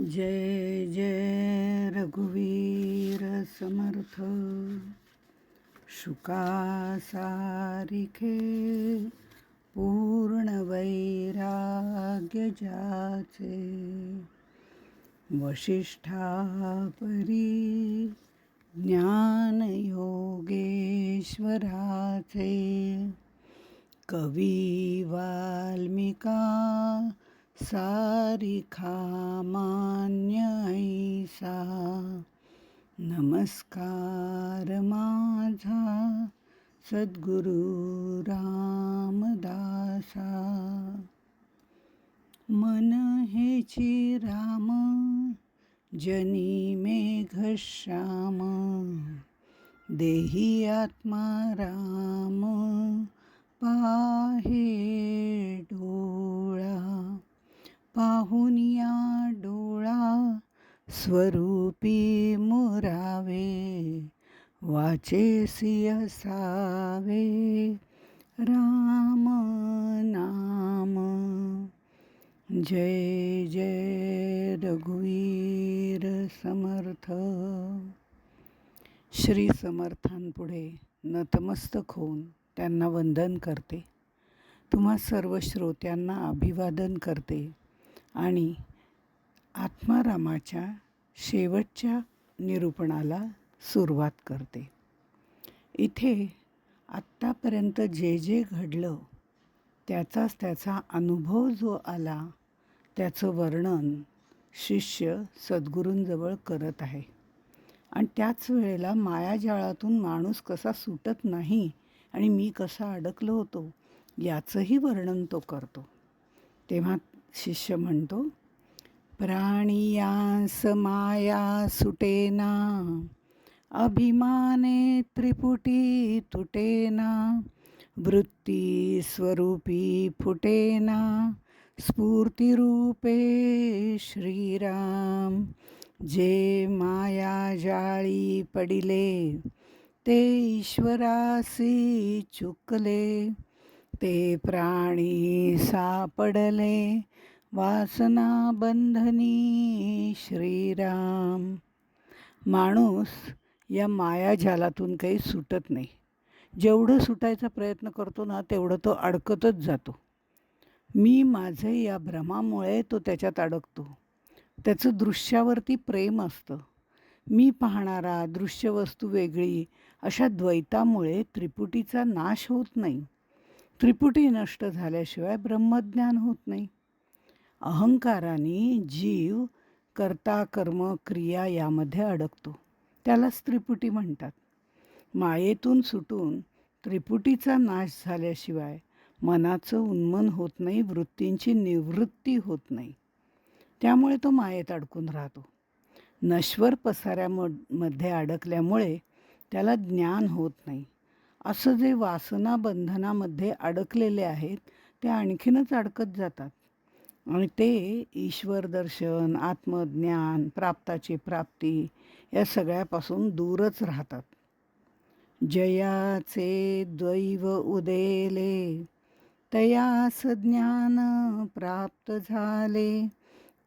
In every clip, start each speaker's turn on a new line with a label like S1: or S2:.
S1: जय जय रघुवीर समर्थ। शुकासारिखे पूर्ण वैराग्य जाचे। वशिष्ठापरी ज्ञानयोगेश्वराचे। कवी वाल्मिका सारिखा मान्य ऐसा नमस्कार माझा सद्गुरु रामदासा। मन हेची राम जनी मेघश्याम देही आत्मा राम पाहे डोळा। पाहुनिया डोळा स्वरूपी मुरावे. वाचेसी असावे राम नाम. जय जय रघुवीर समर्थ. श्री समर्थांपुढे नतमस्तक होऊन त्यांना वंदन करते. तुम्हा सर्व श्रोत्यांना अभिवादन करते. आणि आत्मारामाच्या शेवटच्या निरूपणाला सुरुवात करते. इथे आत्तापर्यंत जे जे घडलं त्याचाच त्याचा अनुभव जो आला त्याचं वर्णन शिष्य सद्गुरूंजवळ करत आहे. आणि त्याच वेळेला मायाजाळातून माणूस कसा सुटत नाही आणि मी कसा अडकलो होतो याचंही वर्णन तो करतो. तेव्हा शिष्य म्हणतो प्राणियांस माया सुटेना अभिमाने त्रिपुटी तुटेना वृत्ती स्वरूपी फुटेना स्फूर्तिरूपे श्रीराम जे माया जाळी पडिले ते ईश्वरासी चुकले ते प्राणी सापडले वासना बंधनी श्रीराम. माणूस या मायाजालातून काही सुटत नाही. जेवढं सुटायचा प्रयत्न करतो ना तेवढं तो अडकतच जातो. मी माझे या भ्रमामुळे तो त्याच्यात अडकतो. त्याचं दृश्यावरती प्रेम असतं. मी पाहणारा दृश्यवस्तू वेगळी अशा द्वैतामुळे त्रिपुटीचा नाश होत नाही. त्रिपुटी नष्ट झाल्याशिवाय ब्रह्मज्ञान होत नाही. अहंकाराने जीव कर्ता कर्म क्रिया यामध्ये अडकतो. त्यालाच त्रिपुटी म्हणतात. मायेतून सुटून त्रिपुटीचा नाश झाल्याशिवाय मनाचं उन्मन होत नाही वृत्तींची निवृत्ती होत नाही. त्यामुळे तो मायेत अडकून राहतो. नश्वर पसाऱ्यामध्ये अडकल्यामुळे त्याला ज्ञान होत नाही. असं जे वासना बंधनामध्ये अडकलेले आहेत ते आणखीनच अडकत जातात. आणि ते ईश्वर दर्शन आत्मज्ञान प्राप्ताची प्राप्ती या सगळ्यापासून दूरच राहतात. जयाचे दैव उदेले तयास ज्ञान प्राप्त झाले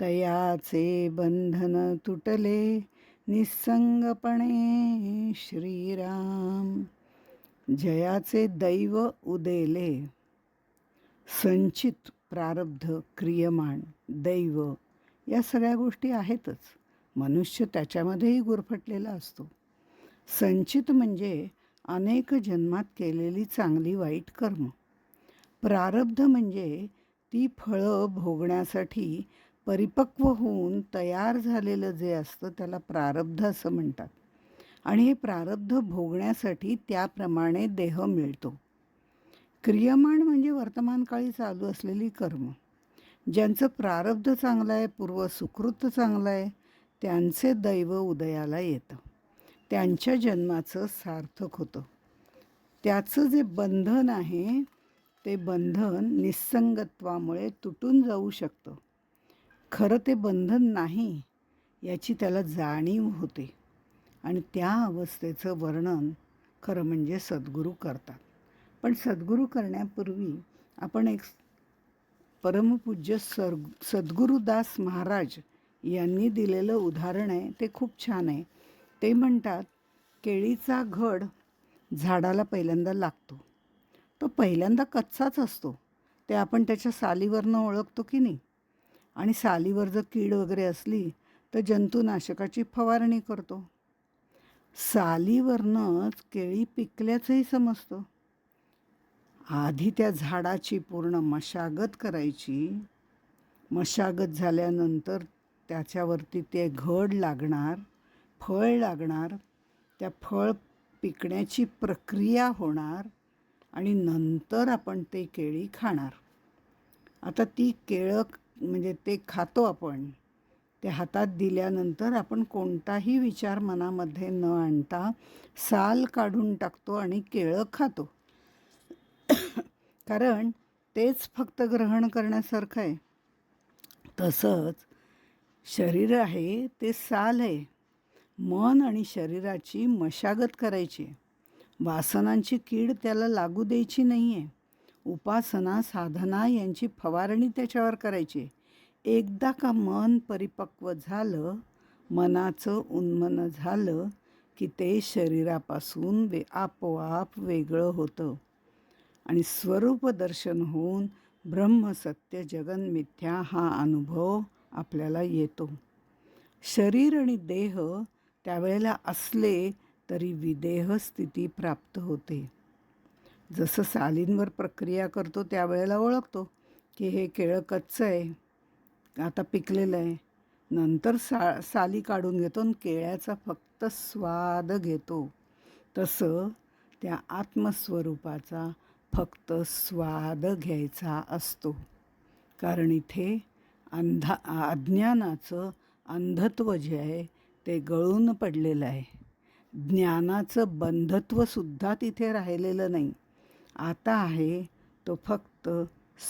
S1: तयाचे बंधन तुटले निसंगपणे श्रीराम. जयाचे दैव उदेले संचित प्रारब्ध क्रियमाण दैव या सगळ्या गोष्टी आहेतच. मनुष्य त्याच्यामध्येही गुरफटलेला असतो. संचित म्हणजे अनेक जन्मात केलेली चांगली वाईट कर्म. प्रारब्ध म्हणजे ती फळं भोगण्यासाठी परिपक्व होऊन तयार झालेलं जे असतं त्याला प्रारब्ध असं म्हणतात. आणि हे प्रारब्ध भोगण्यासाठी त्याप्रमाणे देह मिळतो. क्रियमाण म्हणजे वर्तमानकाळी चालू असलेली कर्म. ज्यांचं प्रारब्ध चांगलं आहे पूर्व सुकृत चांगलं आहे त्यांचे दैव उदयाला येतं. त्यांच्या जन्माचं सार्थक होतं. त्याचं जे बंधन आहे ते बंधन निस्संगत्वामुळे तुटून जाऊ शकतं. खरं ते बंधन नाही याची त्याला जाणीव होते. आणि त्या अवस्थेचं वर्णन खरं म्हणजे सद्गुरू करतात. पण सद्गुरू करण्यापूर्वी आपण एक परमपूज्य सर सद्गुरुदास महाराज यांनी दिलेलं उदाहरण आहे ते खूप छान आहे. ते म्हणतात केळीचा घड झाडाला पहिल्यांदा लागतो. तो पहिल्यांदा कच्चाच असतो. ते आपण त्याच्या सालीवरनं ओळखतो की नाही? आणि सालीवर जर कीड वगैरे असली तर जंतुनाशकाची फवारणी करतो. सालीवरनंच केळी पिकल्याचंही समजतं. आधी त्या झाडाची पूर्ण मशागत करायची. मशागत झाल्यानंतर त्याच्यावरती ते घड लागणार फळ लागणार त्या फळ पिकण्याची प्रक्रिया होणार आणि नंतर आपण ते केळी खाणार. आता ती केळं म्हणजे ते खातो आपण ते हातात दिल्यानंतर आपण कोणताही विचार मनामध्ये न आणता साल काढून टाकतो आणि केळं खातो. कारण तेच फक्त ग्रहण करण्यासारखं आहे. तसंच शरीर आहे ते साल आहे. मन आणि शरीराची मशागत करायची वासनांची कीड त्याला लागू द्यायची नाही आहे उपासना साधना यांची फवारणी त्याच्यावर करायची एकदा का मन परिपक्व झालं मनाचं उन्मन झालं की ते शरीरापासून वे आपोआप वेगळं होतं. आणि स्वरूप दर्शन होऊन ब्रह्मसत्य जगन्मिथ्या हा अनुभव आपल्याला येतो. शरीर आणि देह त्यावेळेला असले तरी विदेह स्थिती प्राप्त होते. जसं सालींवर प्रक्रिया करतो त्यावेळेला ओळखतो की हे केळं कच्चं आहे आता पिकलेलं आहे. नंतर सा साली काढून घेतो आणि केळ्याचा फक्त स्वाद घेतो. तसं त्या आत्मस्वरूपाचा फक्त स्वाद घ्यायचा असतो. कारण इथे अंधा अज्ञानाचं अंधत्व जे आहे ते गळून पडलेलं आहे. ज्ञानाचं बंधत्वसुद्धा तिथे राहिलेलं नाही. आता आहे तो फक्त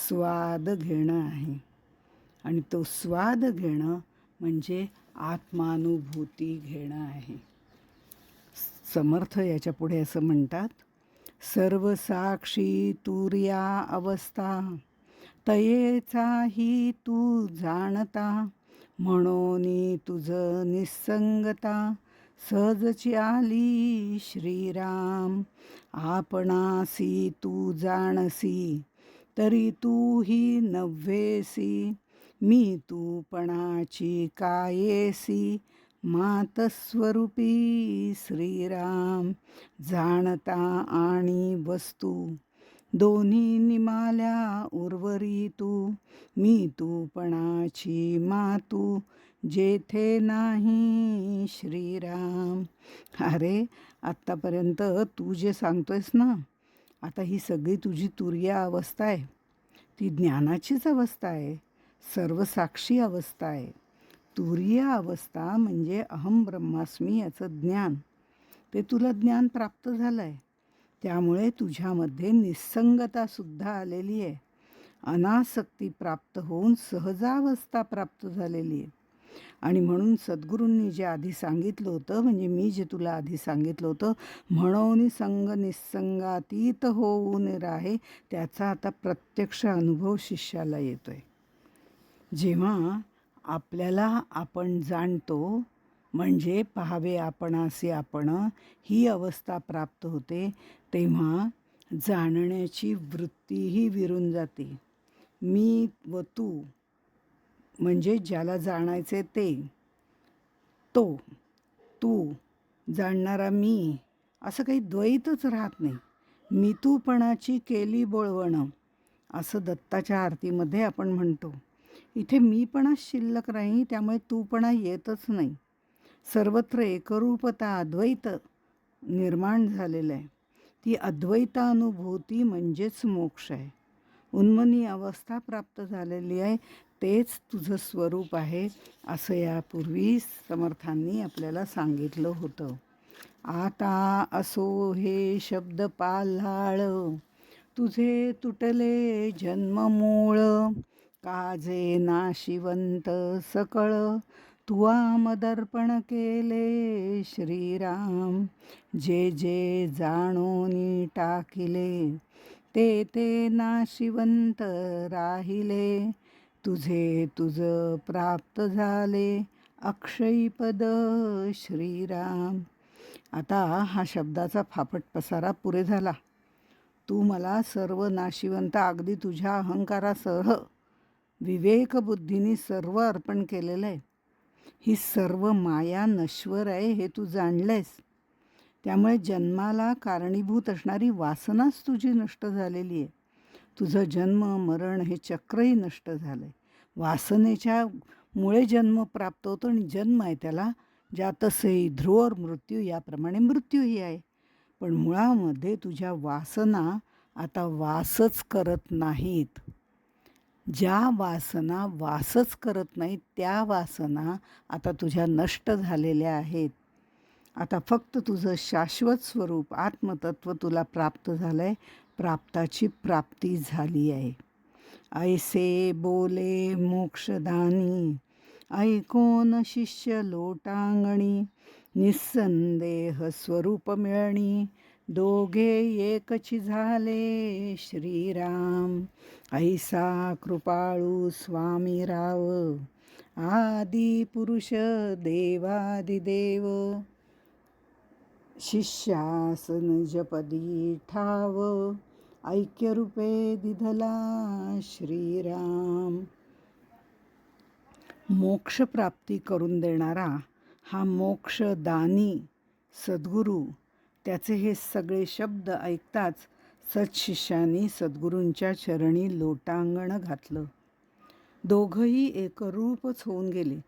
S1: स्वाद घेणं आहे. आणि तो स्वाद घेणं म्हणजे आत्मानुभूती घेणं आहे. समर्थ याच्यापुढे असं म्हणतात सर्वसाक्षी तुर्या अवस्था. तयेचाही तू जाणता म्हणून तुझ निसंगता. सहजची आली श्रीराम आपणासी तू जाणसी तरी तू ही नव्हेसी. मी तूपणाची कायेसी मातस्वरूपी श्रीराम जाणता आणि वस्तू. दोन्ही निमाल्या उर्वरी तू मी तूपणाची मातू जेथे नाही श्रीराम. अरे आत्तापर्यंत तू जे सांगतोयस ना आता ही सगळी तुझी तुर्या अवस्था आहे. ती ज्ञानाचीच अवस्था आहे. सर्वसाक्षी अवस्था आहे. तुरीय अवस्था म्हणजे अहम ब्रह्मास्मी याचं ज्ञान. ते तुला ज्ञान प्राप्त झालं आहे त्यामुळे तुझ्यामध्ये निस्संगतासुद्धा आलेली आहे. अनासक्ती प्राप्त होऊन सहजावस्था प्राप्त झालेली आहे. आणि म्हणून सद्गुरूंनी जे आधी सांगितलं होतं म्हणजे मी जे तुला आधी सांगितलं होतं म्हणून संग निसंगातीत होऊन राहे त्याचा आता प्रत्यक्ष अनुभव शिष्याला येतो आहे जेव्हा आपल्याला आपण जाणतो म्हणजे पहावे आपणासे आपण ही अवस्था प्राप्त होते तेव्हा जाणण्याची वृत्तीही विरून जाते. मी व तू म्हणजे ज्याला जाणायचे ते तो तू जाणणारा मी असं काही द्वैतच राहत नाही. मी तूपणाची केली बोळवणं असं दत्ताच्या आरतीमध्ये आपण म्हणतो. इथे मीपणा शिल्लक नाही त्यामुळे तूपणा येतच नाही. सर्वत्र एकरूपता अद्वैत निर्माण झालेलं आहे. ती अद्वैतानुभूती म्हणजेच मोक्ष आहे. उन्मनी अवस्था प्राप्त झालेली आहे तेच तुझं स्वरूप आहे असं यापूर्वी समर्थांनी आपल्याला सांगितलं होतं. आता असो हे शब्द पाल्हाळ तुझे तुटले जन्ममूळ काजे नाशिवंत सकळ तुवा मदर्पण केले श्रीराम. जे जे जाणोनी टाकिले ते ते नाशिवंत राहिले. तुझे तुझ प्राप्त झाले अक्षयपद श्रीराम. आता हा शब्दाचा फापट पसारा पुरे झाला. तू मला सर्व नाशिवंत अगदी तुझ्या अहंकारासह विवेकबुद्धीने सर्व अर्पण केलेलं आहे. ही सर्व माया नश्वर आहे हे तू जाणलंयस. त्यामुळे जन्माला कारणीभूत असणारी वासनाच तुझी नष्ट झालेली आहे. तुझं जन्म मरण हे चक्रही नष्ट झालं आहे वासनेच्या मुळे जन्म प्राप्त होतो आणि जन्म आहे त्याला जातसे ध्रुवर मृत्यू याप्रमाणे मृत्यूही आहे. पण मुळामध्ये तुझ्या वासना आता वासच करत नाहीत. ज्या वासना वासच करत नाहीत त्या वासना आता तुझ्या नष्ट झालेल्या आहेत. आता फक्त तुझं शाश्वत स्वरूप आत्मतत्व तुला प्राप्त झालं आहे प्राप्ताची प्राप्ती झाली आहे. ऐसे बोले मोक्षदानी ऐकोन शिष्य लोटांगणी निस्संदेह स्वरूप मिळणी दोघे एकची झाले श्रीराम. ऐसा कृपाळू स्वामी राव. आदी पुरुष देवादिदेव. शिष्यासन जपदी ठाव. ऐक्यरूपे दिधला श्रीराम. मोक्षप्राप्ती करून देणारा हा मोक्षदानी सद्गुरू त्याचे हे सगळे शब्द ऐकताच सत्शिष्यानी सद्गुरूंच्या चरणी लोटांगण घातलं. दोघंही एकरूपच होऊन गेले.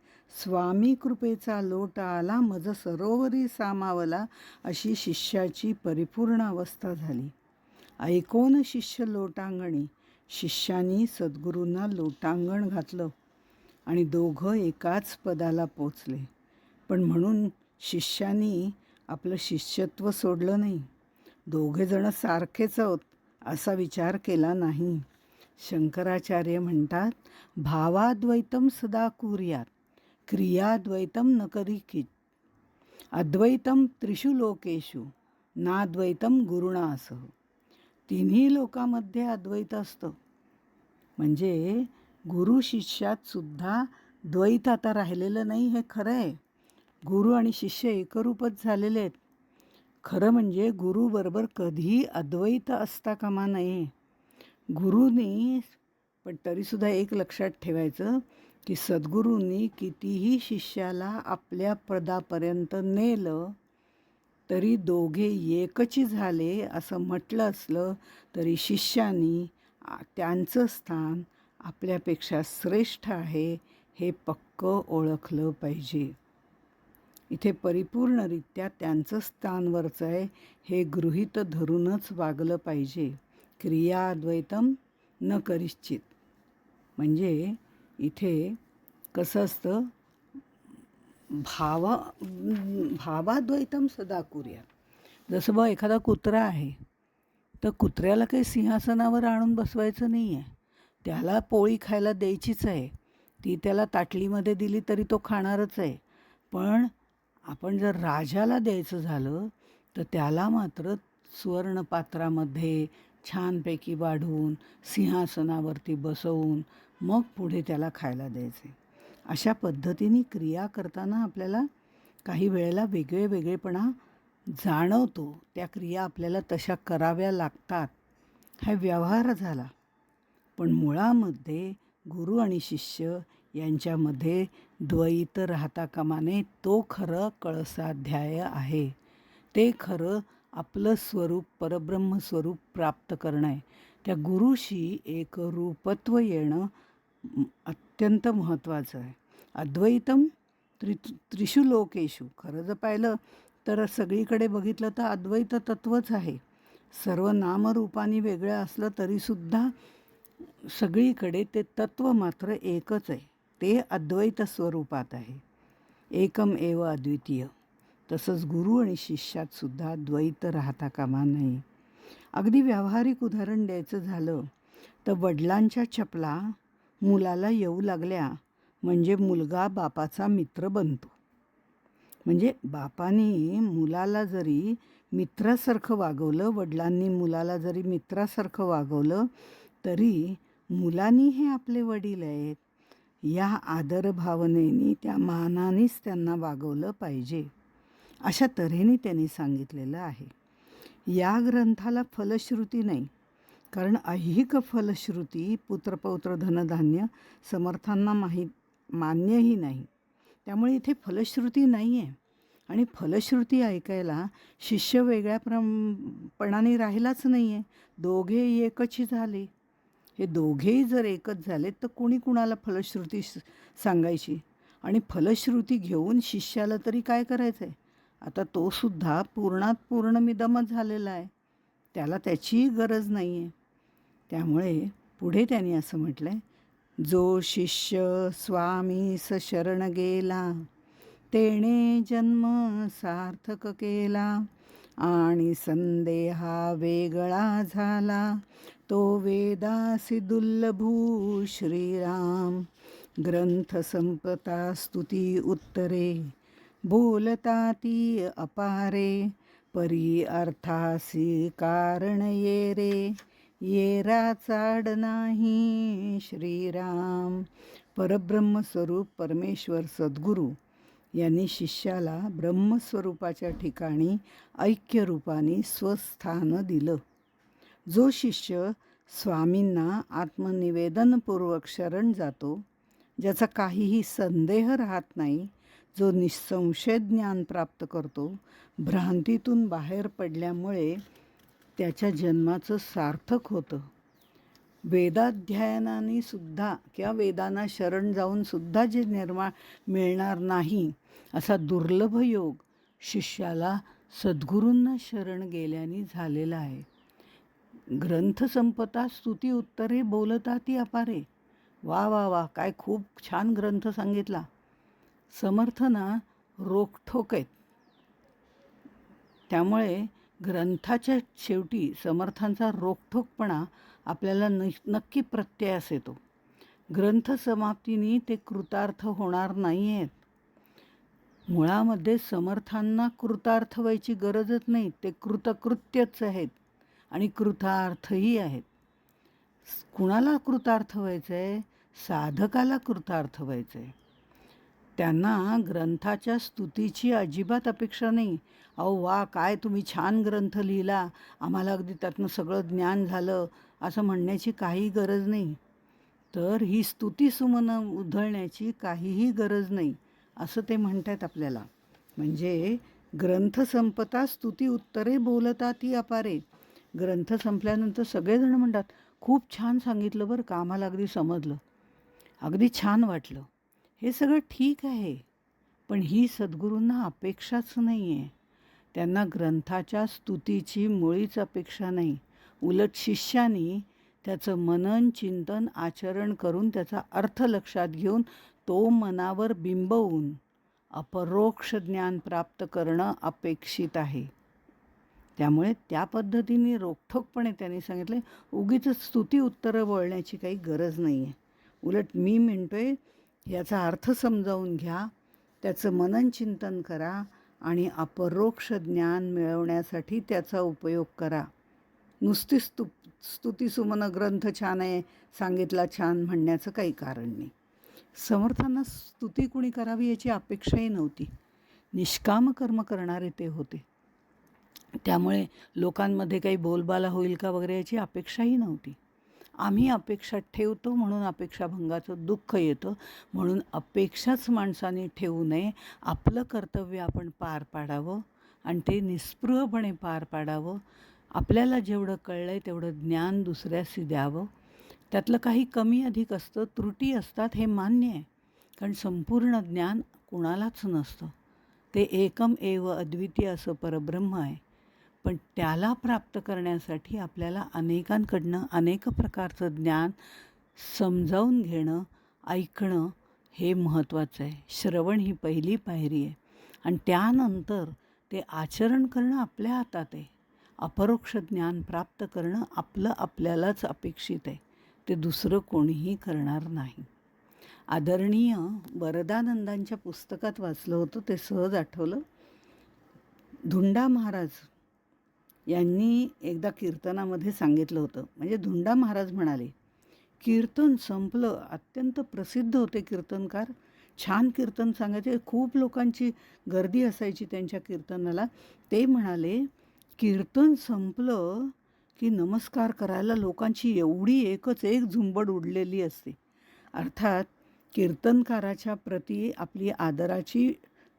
S1: स्वामी कृपेचा लोट आला मज सरोवरी सामावला अशी शिष्याची परिपूर्ण अवस्था झाली. ऐकून शिष्य लोटांगणी. शिष्यानी सद्गुरूंना लोटांगण घातलं आणि दोघं एकाच पदाला पोचले. पण म्हणून शिष्यानी आपलं शिष्यत्व सोडलं नाही. दोघेजणं सारखेच आहोत असा विचार केला नाही. शंकराचार्य म्हणतात भावाद्वैतम सदा कुर्यात क्रियाद्वैतम न करिकित अद्वैतम त्रिषु लोकेषु नाद्वैतम असं तिन्ही लोकांमध्ये अद्वैत असतं. म्हणजे गुरु शिष्यात सुद्धा द्वैत आता राहिलेलं नाही हे खरं आहे. गुरु आणि शिष्य एकरूपच झालेले आहेत. खरं म्हणजे गुरुबरोबर कधीही अद्वैत असता कामा नये. गुरुनी पण तरीसुद्धा एक लक्षात ठेवायचं की सद्गुरूंनी कितीही शिष्याला आपल्या पदापर्यंत नेलं तरी दोघे एकची झाले असं म्हटलं असलं तरी शिष्यानी त्यांचं स्थान आपल्यापेक्षा श्रेष्ठ आहे हे पक्क ओळखलं पाहिजे. इथे परिपूर्णरित्या त्यांचं स्थानवरचं आहे हे गृहीत धरूनच वागलं पाहिजे. क्रियाद्वैतम न करिश्चित. म्हणजे इथे कसं असतं? भाव भावाद्वैतम सदा कुर्या जसं बघ एखादा कुत्रा आहे तर कुत्र्याला काही सिंहासनावर आणून बसवायचं नाही आहे त्याला पोळी खायला द्यायचीच आहे. ती त्याला ताटलीमध्ये दिली तरी तो खाणारच आहे. पण आपण जर राजाला द्यायचं झालं तर त्याला मात्र सुवर्णपात्रामध्ये छानपैकी वाढवून सिंहासनावरती बसवून मग पुढे त्याला खायला द्यायचे. अशा पद्धतीने क्रिया करताना आपल्याला काही वेळेला वेगळे वेगळेपणा जाणवतो. त्या क्रिया आपल्याला तशा कराव्या लागतात. हा व्यवहार झाला. पण मुळामध्ये गुरु आणि शिष्य यांच्यामध्ये द्वैत राहता कामाने तो खरं कळसाध्याय आहे. ते खरं आपलं स्वरूप परब्रह्मस्वरूप प्राप्त करणं. आहे त्या गुरुशी एक रूपत्व येणं अत्यंत महत्त्वाचं आहे. अद्वैतम त्रि त्रिशू लोकेशू खरं जर पाहिलं तर सगळीकडे बघितलं तर अद्वैत तत्वच आहे. सर्व नामरूपाने वेगळं असलं तरीसुद्धा सगळीकडे ते तत्त्व मात्र एकच आहे. ते अद्वैत स्वरूपात आहे. एकम एव अद्वितीय. तसंच गुरु आणि शिष्यात सुद्धा द्वैत राहता कामा नये. अगदी व्यावहारिक उदाहरण द्यायचं झालं तर वडिलांच्या चपला मुलाला येऊ लागल्या म्हणजे मुलगा बापाचा मित्र बनतो. म्हणजे बापाने मुलाला जरी मित्रासारखं वागवलं वडिलांनी मुलाला जरी मित्रासारखं वागवलं तरी मुलांनी हे आपले वडील आहेत. या आदर भावनेनी त्या मानानेच त्यांना वागवलं पाहिजे. अशा तऱ्हेने त्यांनी सांगितलेलं आहे. या ग्रंथाला फलश्रुती नाही कारण ऐहिक फलश्रुती पुत्रपौत्र धनधान्य समर्थांना माहीत मान्यही नाही. त्यामुळे इथे फलश्रुती नाही आहे आणि फलश्रुती ऐकायला शिष्य वेगळ्या प्रम पणाने राहिलाच नाही आहे दोघे एकची झाले. हे दोघेही जर एकच झाले तर कोणी कुणाला फलश्रुती स- सांगायची? आणि फलश्रुती घेऊन शिष्याला तरी काय करायचं आहे आता तो सुद्धा पूर्णात पूर्ण मिदमत झालेला आहे. त्याला त्याचीही गरज नाही आहे त्यामुळे पुढे त्यांनी असं म्हटलं आहे जो शिष्य स्वामी शरण गेला तेणे जन्म सार्थक केला आणि संदेहा वेगळा झाला तो वेदासी दुर्लभू श्रीराम ग्रंथ संपता स्तुती उत्तरे बोलता ती अपारे परी अर्थासी कारण ये रे येरा चाड नाही श्रीराम. परब्रह्मस्वरूप परमेश्वर सद्गुरू यांनी शिष्याला ब्रह्मस्वरूपाच्या ठिकाणी ऐक्यरूपाने स्वस्थान दिलं. जो शिष्य स्वामींना आत्मनिवेदनपूर्वक शरण जातो ज्याचा काहीही संदेह राहत नाही जो निसंशय ज्ञान प्राप्त करतो भ्रांतीतून बाहेर पडल्यामुळे त्याच्या जन्माचं सार्थक होतं. वेदाध्ययनाने सुद्धा किंवा वेदांना शरण जाऊन सुद्धा जे निर्माण मिळणार नाही असा दुर्लभ योग शिष्याला सद्गुरूंना शरण गेल्याने झालेला आहे. ग्रंथ संपता स्तुती उत्तरे बोलता ती अपारे. वा वा वा काय खूप छान ग्रंथ सांगितला. समर्थना रोखठोक आहेत त्यामुळे ग्रंथाच्या शेवटी समर्थांचा रोखठोकपणा आपल्याला न नक्की प्रत्ययास येतो. ग्रंथ समाप्तीने ते कृतार्थ होणार नाही आहेत मुळामध्ये समर्थांना कृतार्थ व्हायची गरजच नाही ते कृतकृत्यच आहेत. आणि कृतार्थही आहेत. कुणाला कृतार्थ व्हायचं आहे साधकाला कृतार्थ व्हायचं आहे त्यांना ग्रंथाच्या स्तुतीची अजिबात अपेक्षा नाही. अहो वा काय तुम्ही छान ग्रंथ लिहिला. आम्हाला अगदी त्यातनं सगळं ज्ञान झालं असं म्हणण्याची काही गरज नाही. तर ही स्तुती सुमनं उधळण्याची काहीही गरज नाही असं ते म्हणतात आपल्याला. म्हणजे ग्रंथ संपता स्तुती उत्तरे बोलता ती अपारे. ग्रंथ संपल्यानंतर सगळेजण म्हणतात खूप छान सांगितलं बरं का आम्हाला अगदी समजलं. अगदी छान वाटलं. हे सगळं ठीक आहे पण ही सद्गुरूंना अपेक्षाच नाही आहे त्यांना ग्रंथाच्या स्तुतीची मुळीच अपेक्षा नाही. उलट शिष्यानी त्याचं मनन चिंतन आचरण करून त्याचा अर्थ लक्षात घेऊन तो मनावर बिंबवून अपरोक्ष ज्ञान प्राप्त करणं अपेक्षित आहे. त्यामुळे त्या पद्धतीने रोखठोकपणे त्यांनी सांगितले उगीच स्तुती उत्तरं बोलण्याची काही गरज नाही आहे उलट मी म्हणतोय याचा अर्थ समजावून घ्या त्याचं मनन चिंतन करा आणि अपरोक्ष ज्ञान मिळवण्यासाठी त्याचा उपयोग करा. नुसती स्तु स्तुतीसुमन ग्रंथ छान आहे सांगितला छान म्हणण्याचं काही कारण नाही. समर्थांना स्तुती कुणी करावी याची अपेक्षाही नव्हती. निष्काम कर्म करणारे ते होते. त्यामुळे लोकांमध्ये काही बोलबाला होईल का वगैरे याची अपेक्षाही नव्हती. आम्ही अपेक्षा ठेवतो म्हणून अपेक्षाभंगाचं दुःख येतं. म्हणून अपेक्षाच माणसाने ठेवू नये. आपलं कर्तव्य आपण पार पाडावं आणि ते निस्पृहपणे पार पाडावं. आपल्याला जेवढं कळलं आहे तेवढं ज्ञान दुसऱ्याशी द्यावं. त्यातलं काही कमी अधिक असतं त्रुटी असतात हे मान्य आहे. कारण संपूर्ण ज्ञान कुणालाच नसतं. ते एकम एव अद्वितीय असं परब्रह्म आहे. पण त्याला प्राप्त करण्यासाठी आपल्याला अनेकांकडनं अनेक प्रकारचं ज्ञान समजावून घेणं ऐकणं हे महत्त्वाचं आहे. श्रवण ही पहिली पायरी आहे. आणि त्यानंतर ते आचरण करणं आपल्या हातात आहे. अपरोक्ष ज्ञान प्राप्त करणं आपलं आपल्यालाच अपेक्षित आहे. ते दुसरं कोणीही करणार नाही. आदरणीय वरदानंदांच्या पुस्तकात वाचलं होतं ते सहज आठवलं. धुंडा महाराज यांनी एकदा कीर्तनामध्ये सांगितलं होतं. म्हणजे धुंडा महाराज म्हणाले कीर्तन संपलं अत्यंत प्रसिद्ध होते कीर्तनकार. छान कीर्तन सांगायचे. खूप लोकांची गर्दी असायची त्यांच्या कीर्तनाला. ते म्हणाले कीर्तन संपलं की नमस्कार करायला लोकांची एवढी एकच एक झुंबड उडलेली असते. अर्थात कीर्तनकाराच्या प्रती आपली आदराची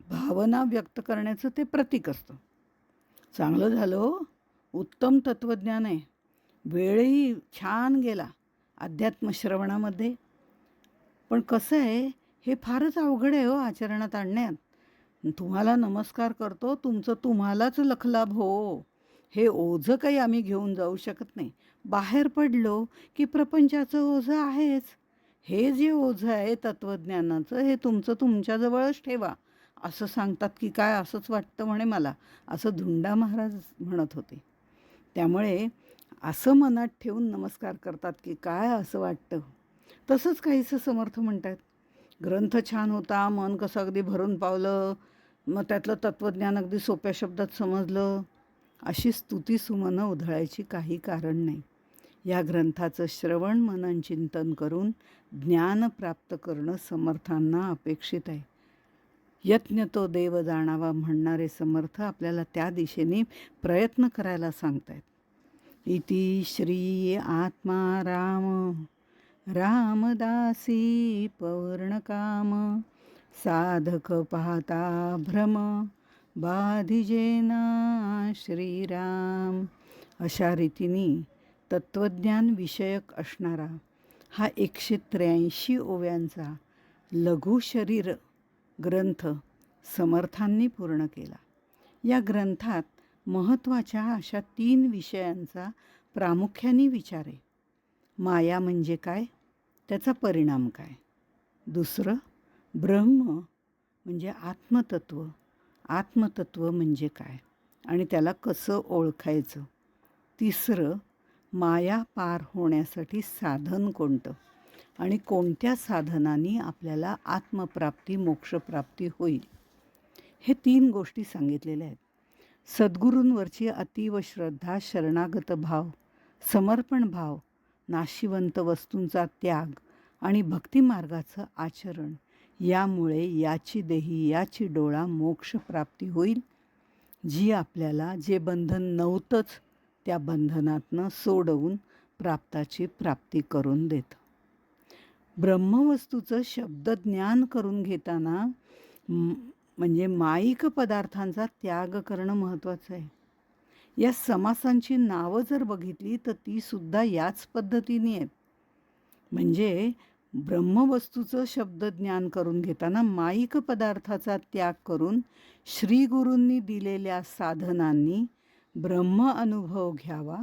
S1: भावना व्यक्त करण्याचं ते प्रतीक असतं. चांगलं झालं हो. उत्तम तत्त्वज्ञान आहे. वेळही छान गेला अध्यात्म श्रवणामध्ये. पण कसं आहे हे फारच अवघड आहे हो आचरणात आणण्यात. तुम्हाला नमस्कार करतो तुमचं तुम्हालाच लखलाभ हो. हे ओझं काही आम्ही घेऊन जाऊ शकत नाही. बाहेर पडलो की प्रपंचाचं ओझं आहेच. हे जे ओझं आहे तत्त्वज्ञानाचं हे तुमचं तुमच्याजवळच ठेवा. असं सांगतात की काय असंच वाटतं म्हणे मला. असं धुंडा महाराज म्हणत होते. त्यामुळे असं मनात ठेवून नमस्कार करतात की काय असं वाटतं? तसंच काहीसं समर्थ म्हणतात. ग्रंथ छान होता मन कसं अगदी भरून पावलं मग त्यातलं तत्त्वज्ञान अगदी सोप्या शब्दात समजलं. अशी स्तुती सुमनं उधळायची काही कारण नाही. या ग्रंथाचं श्रवण मनन चिंतन करून ज्ञान प्राप्त करणं समर्थांना अपेक्षित आहे. यत्न तो देव जाणावा म्हणणारे समर्थ आपल्याला त्या दिशेने प्रयत्न करायला सांगतायत. इति श्री आत्मा राम रामदासी पौर्णकाम साधक पाहता भ्रम बाधिजेना श्रीराम. अशा रीतीने तत्त्वज्ञान विषयक असणारा हा एकशे त्र्याऐंशी ओव्यांचा लघु शरीर ग्रंथ समर्थांनी पूर्ण केला. या ग्रंथात महत्त्वाच्या अशा तीन विषयांचा प्रामुख्याने विचार आहे. माया म्हणजे काय? त्याचा परिणाम काय? दुसरं ब्रह्म म्हणजे आत्मतत्व. आत्मतत्व म्हणजे काय? आणि त्याला कसं ओळखायचं? तिसरं माया पार होण्यासाठी साधन कोणतं? आणि कोणत्या साधनांनी आपल्याला आत्मप्राप्ती मोक्षप्राप्ती होईल? हे तीन गोष्टी सांगितलेल्या आहेत. सद्गुरूंवरची अतीव श्रद्धा शरणागत भाव समर्पण भाव नाशिवंत वस्तूंचा त्याग आणि भक्तिमार्गाचं आचरण यामुळे याची देही याची डोळा मोक्षप्राप्ती होईल जी आपल्याला जे बंधन नव्हतंच त्या बंधनातनं सोडवून प्राप्ताची प्राप्ती करून देतं. ब्रह्मवस्तूचं शब्दज्ञान करून घेताना म्हणजे माईक पदार्थांचा त्याग करणं महत्त्वाचं आहे. या समासांची नावं जर बघितली तर तीसुद्धा याच पद्धतीने आहेत. म्हणजे ब्रह्मवस्तूचं शब्दज्ञान करून घेताना माईक पदार्थाचा त्याग करून श्रीगुरूंनी दिलेल्या साधनांनी ब्रह्म अनुभव घ्यावा.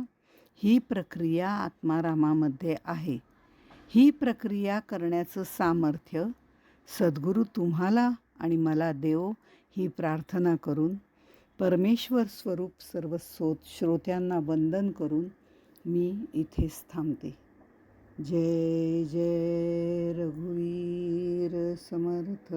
S1: ही प्रक्रिया आत्मारामामध्ये आहे. ही प्रक्रिया करण्याचं सामर्थ्य सद्गुरू तुम्हाला आणि मला देव ही प्रार्थना करून परमेश्वर स्वरूप सर्व सोत श्रोत्यांना वंदन करून मी इथेच थांबते. जय जय रघुवीर समर्थ.